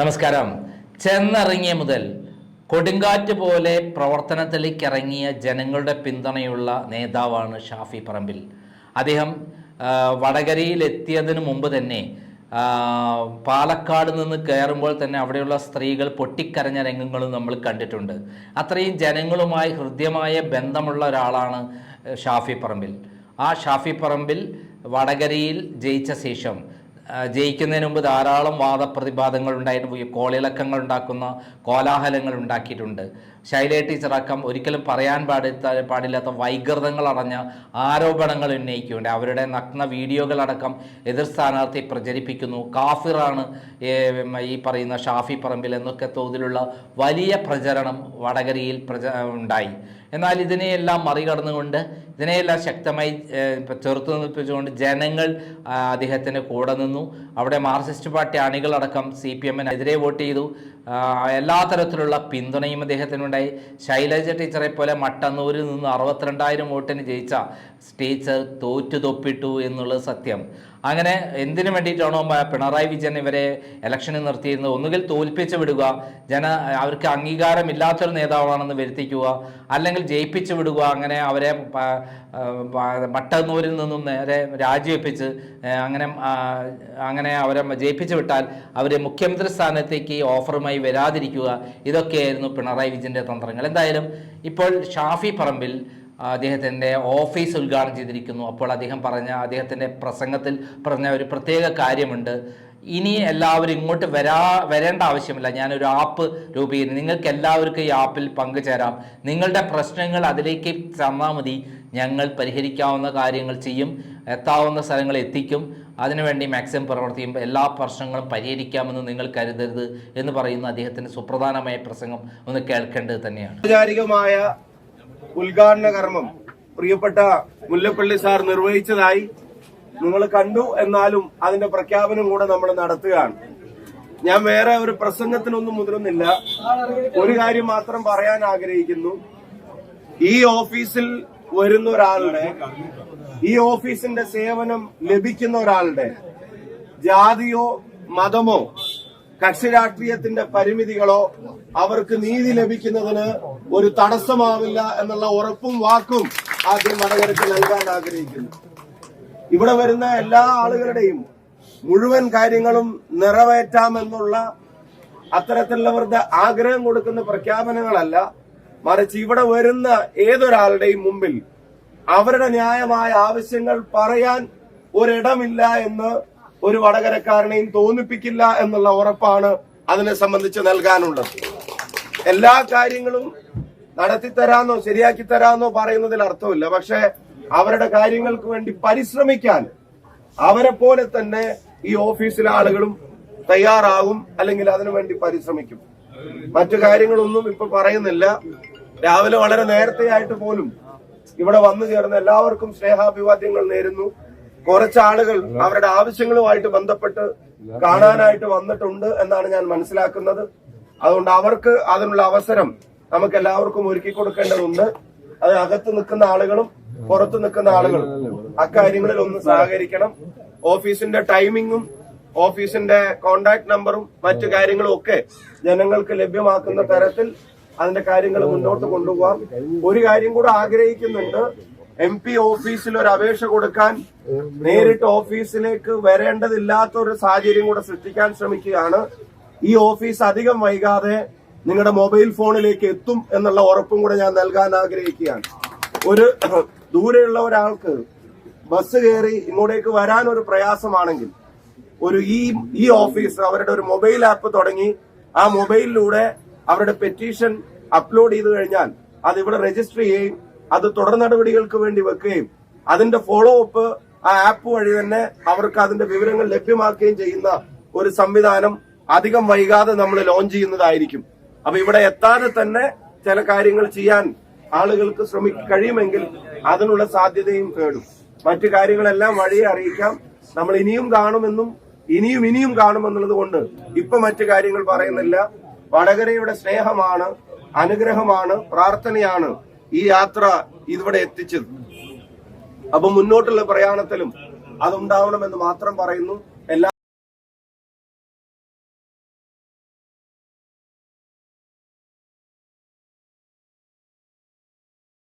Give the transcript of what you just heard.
നമസ്കാരം. ചെന്നിറങ്ങിയ മുതൽ കൊടുങ്കാറ്റ് പോലെ പ്രവർത്തനത്തിലേക്ക് ഇറങ്ങിയ ജനങ്ങളുടെ പിന്തുണയുള്ള നേതാവാണ് ഷാഫി പറമ്പിൽ. അദ്ദേഹം വടകരയിലെത്തിയതിന് മുമ്പ് തന്നെ പാലക്കാട് നിന്ന് കയറുമ്പോൾ തന്നെ അവിടെയുള്ള സ്ത്രീകൾ പൊട്ടിക്കരഞ്ഞ രംഗങ്ങളും നമ്മൾ കണ്ടിട്ടുണ്ട്. അത്രയും ജനങ്ങളുമായി ഹൃദ്യമായ ബന്ധമുള്ള ഒരാളാണ് ഷാഫി പറമ്പിൽ. ആ ഷാഫി പറമ്പിൽ വടകരയിൽ ജയിച്ച ശേഷം ജയിക്കുന്നതിന് മുമ്പ് ധാരാളം വാദപ്രതിവാദങ്ങൾ ഉണ്ടായിരുന്നു കോളിളക്കങ്ങൾ ഉണ്ടാക്കുന്ന കോലാഹലങ്ങൾ ഉണ്ടാക്കിയിട്ടുണ്ട്. ശൈല ടീച്ചറക്കം ഒരിക്കലും പറയാൻ പാടിത്ത പാടില്ലാത്ത വൈകൃതങ്ങൾ അടഞ്ഞ ആരോപണങ്ങൾ ഉന്നയിക്കുന്നുണ്ട്. അവരുടെ നഗ്ന വീഡിയോകളടക്കം എതിർ സ്ഥാനാർത്ഥി പ്രചരിപ്പിക്കുന്നു. കാഫിറാണ് ഈ പറയുന്ന ഷാഫി പറമ്പിൽ എന്നൊക്കെ തോതിലുള്ള വലിയ പ്രചരണം വടകരയിൽ പ്രച ഉണ്ടായി. എന്നാൽ ഇതിനെയെല്ലാം മറികടന്നുകൊണ്ട് ഇതിനെയെല്ലാം ശക്തമായി ചെറുത്തു നിൽപ്പിച്ചുകൊണ്ട് ജനങ്ങൾ അദ്ദേഹത്തിന് കൂടെ നിന്നു. അവിടെ മാർക്സിസ്റ്റ് പാർട്ടി അണികളടക്കം സി പി എമ്മിനെതിരെ വോട്ട് ചെയ്തു. എല്ലാ തരത്തിലുള്ള പിന്തുണയും അദ്ദേഹത്തിനുണ്ടായി ശൈലജ ടീച്ചറെ പോലെ മട്ടന്നൂരിൽ നിന്ന് അറുപത്തിരണ്ടായിരം വോട്ടിന് ജയിച്ച ടീച്ചർ തോറ്റു തൊപ്പിട്ടു എന്നുള്ളത് സത്യം. അങ്ങനെ എന്തിനു വേണ്ടിയിട്ടാണോ പിണറായി വിജയൻ ഇവരെ ഇലക്ഷനിൽ നിർത്തിയിരുന്നത്? ഒന്നുകിൽ തോൽപ്പിച്ചു വിടുക ജന അവർക്ക് അംഗീകാരമില്ലാത്തൊരു നേതാവാണെന്ന് വരുത്തിക്കുക അല്ലെങ്കിൽ ജയിപ്പിച്ചു വിടുക അങ്ങനെ അവരെ മട്ടന്നൂരിൽ നിന്നും നേരെ രാജിവെപ്പിച്ച് അങ്ങനെ അങ്ങനെ അവരെ ജയിപ്പിച്ചു വിട്ടാൽ അവരെ മുഖ്യമന്ത്രി സ്ഥാനത്തേക്ക് ഓഫറുമായി വരാതിരിക്കുക ഇതൊക്കെയായിരുന്നു പിണറായി വിജയന്റെ തന്ത്രങ്ങൾ. എന്തായാലും ഇപ്പോൾ ഷാഫി പറമ്പിൽ അദ്ദേഹത്തിന്റെ ഓഫീസ് ഉദ്ഘാടനം ചെയ്തിരിക്കുന്നു. അപ്പോൾ അദ്ദേഹം പറഞ്ഞ അദ്ദേഹത്തിന്റെ പ്രസംഗത്തിൽ പറഞ്ഞ ഒരു പ്രത്യേക കാര്യമുണ്ട്. ഇനി എല്ലാവരും ഇങ്ങോട്ട് വരാ വരേണ്ട ആവശ്യമില്ല. ഞാനൊരു ആപ്പ് രൂപീകരിക്കുന്നു. നിങ്ങൾക്ക് എല്ലാവർക്കും ഈ ആപ്പിൽ പങ്കുചേരാം. നിങ്ങളുടെ പ്രശ്നങ്ങൾ അതിലേക്ക് തന്നാൽ മതി. ഞങ്ങൾ പരിഹരിക്കാവുന്ന കാര്യങ്ങൾ ചെയ്യും. എത്താവുന്ന സ്ഥലങ്ങൾ എത്തിക്കും. അതിനുവേണ്ടി മാക്സിമം പ്രവർത്തിക്കും. എല്ലാ പ്രശ്നങ്ങളും പരിഹരിക്കാമെന്ന് നിങ്ങൾ കരുതരുത് എന്ന് പറയുന്ന അദ്ദേഹത്തിന്റെ സുപ്രധാനമായ പ്രസംഗം ഒന്ന് കേൾക്കേണ്ടത് തന്നെയാണ്. ഔപചാരികമായ ഉദ്ഘാടന കർമ്മം പ്രിയപ്പെട്ട മുല്ലപ്പള്ളി സാർ നിർവഹിച്ചതായി നിങ്ങൾ കണ്ടു എന്നാലും അതിന്റെ പ്രഖ്യാപനം കൂടെ നമ്മൾ നടത്തുകയാണ്. ഞാൻ വേറെ ഒരു പ്രസംഗത്തിനൊന്നും മുതിരുന്നില്ല ഒരു കാര്യം മാത്രം പറയാൻ ആഗ്രഹിക്കുന്നു. ഈ ഓഫീസിൽ വരുന്ന ഒരാളുടെ ഈ ഓഫീസിന്റെ സേവനം ലഭിക്കുന്ന ഒരാളുടെ ജാതിയോ മതമോ കക്ഷി രാഷ്ട്രീയത്തിന്റെ പരിമിതികളോ അവർക്ക് നീതി ലഭിക്കുന്നതിന് ഒരു തടസ്സമാവില്ല എന്നുള്ള ഉറപ്പും വാക്കും ആദ്യം വടകരയ്ക്ക് നൽകാൻ ആഗ്രഹിക്കുന്നു. ഇവിടെ വരുന്ന എല്ലാ ആളുകളുടെയും മുഴുവൻ കാര്യങ്ങളും നിറവേറ്റാമെന്നുള്ള അത്തരത്തിലുള്ളവരുടെ ആഗ്രഹം കൊടുക്കുന്ന പ്രഖ്യാപനങ്ങളല്ല മറിച്ച് ഇവിടെ വരുന്ന ഏതൊരാളുടെയും മുമ്പിൽ അവരുടെ ന്യായമായ ആവശ്യങ്ങൾ പറയാൻ ഒരിടമില്ല എന്ന് ഒരു വടകരക്കാരനെയും തോന്നിപ്പിക്കില്ല എന്നുള്ള ഉറപ്പാണ് അതിനെ സംബന്ധിച്ച് നൽകാനുള്ളത്. എല്ലാ കാര്യങ്ങളും നടത്തിത്തരാന്നോ ശരിയാക്കി തരാന്നോ പറയുന്നതിൽ അർത്ഥമില്ല. പക്ഷെ അവരുടെ കാര്യങ്ങൾക്ക് വേണ്ടി പരിശ്രമിക്കാൻ അവരെ പോലെ തന്നെ ഈ ഓഫീസിലെ ആളുകളും തയ്യാറാകും അല്ലെങ്കിൽ അതിനുവേണ്ടി പരിശ്രമിക്കും. മറ്റു കാര്യങ്ങളൊന്നും ഇപ്പൊ പറയുന്നില്ല. രാവിലെ വളരെ നേരത്തെ ആയിട്ട് പോലും ഇവിടെ വന്നു ചേർന്ന എല്ലാവർക്കും സ്നേഹാഭിവാദ്യങ്ങൾ നേരുന്നു. കുറച്ച് ആളുകൾ അവരുടെ ആവശ്യങ്ങളുമായിട്ട് ബന്ധപ്പെട്ട് കാണാനായിട്ട് വന്നിട്ടുണ്ട് എന്നാണ് ഞാൻ മനസ്സിലാക്കുന്നത്. അതുകൊണ്ട് അവർക്ക് അതിനുള്ള അവസരം നമുക്ക് എല്ലാവർക്കും ഒരുക്കി കൊടുക്കേണ്ടതുണ്ട്. അത് അകത്ത് നിൽക്കുന്ന ആളുകളും പുറത്ത് നിൽക്കുന്ന ആളുകളും അക്കാര്യങ്ങളിൽ ഒന്ന് സഹകരിക്കണം. ഓഫീസിന്റെ ടൈമിങ്ങും ഓഫീസിന്റെ കോണ്ടാക്ട് നമ്പറും മറ്റു കാര്യങ്ങളും ഒക്കെ ജനങ്ങൾക്ക് ലഭ്യമാക്കുന്ന തരത്തിൽ അതിന്റെ കാര്യങ്ങൾ മുന്നോട്ട് കൊണ്ടുപോകാം. ഒരു കാര്യം കൂടെ ആഗ്രഹിക്കുന്നുണ്ട്. എം പി ഓഫീസിൽ ഒരു അപേക്ഷ കൊടുക്കാൻ നേരിട്ട് ഓഫീസിലേക്ക് വരേണ്ടതില്ലാത്ത ഒരു സാഹചര്യം കൂടെ സൃഷ്ടിക്കാൻ ശ്രമിക്കുകയാണ്. ഈ ഓഫീസ് അധികം വൈകാതെ നിങ്ങളുടെ മൊബൈൽ ഫോണിലേക്ക് എത്തും എന്നുള്ള ഉറപ്പും കൂടെ ഞാൻ നൽകാൻ ആഗ്രഹിക്കുകയാണ്. ഒരു ദൂരെയുള്ള ഒരാൾക്ക് ബസ് കയറി ഇങ്ങോട്ടേക്ക് വരാൻ ഒരു പ്രയാസമാണെങ്കിൽ ഒരു ഈ ഈ ഓഫീസ് അവരുടെ ഒരു മൊബൈൽ ആപ്പ് തുടങ്ങി ആ മൊബൈലിലൂടെ അവരുടെ പെറ്റീഷൻ അപ്ലോഡ് ചെയ്ത് കഴിഞ്ഞാൽ അത് ഇവിടെ രജിസ്റ്റർ ചെയ്യുകയും അത് തുടർ നടപടികൾക്ക് വേണ്ടി വെക്കുകയും അതിന്റെ ഫോളോ അപ്പ് ആ ആപ്പ് വഴി തന്നെ അവർക്ക് അതിന്റെ വിവരങ്ങൾ ലഭ്യമാക്കുകയും ചെയ്യുന്ന ഒരു സംവിധാനം അധികം വൈകാതെ നമ്മൾ ലോഞ്ച് ചെയ്യുന്നതായിരിക്കും. അപ്പൊ ഇവിടെ എത്താതെ തന്നെ ചില കാര്യങ്ങൾ ചെയ്യാൻ ആളുകൾക്ക് ശ്രമി കഴിയുമെങ്കിൽ അതിനുള്ള സാധ്യതയും തേടും മറ്റു കാര്യങ്ങളെല്ലാം വഴിയെ അറിയിക്കാം. നമ്മൾ ഇനിയും കാണുമെന്നും ഇനിയും ഇനിയും കാണുമെന്നുള്ളത് കൊണ്ട് ഇപ്പൊ മറ്റു കാര്യങ്ങൾ പറയുന്നില്ല. വടകരയുടെ സ്നേഹമാണ് അനുഗ്രഹമാണ് പ്രാർത്ഥനയാണ്. ഈ യാത്ര ഇവിടെ എത്തിച്ചത്. അപ്പൊ മുന്നോട്ടുള്ള പ്രയാണത്തിലും അതുണ്ടാവണമെന്ന് മാത്രം പറയുന്നു.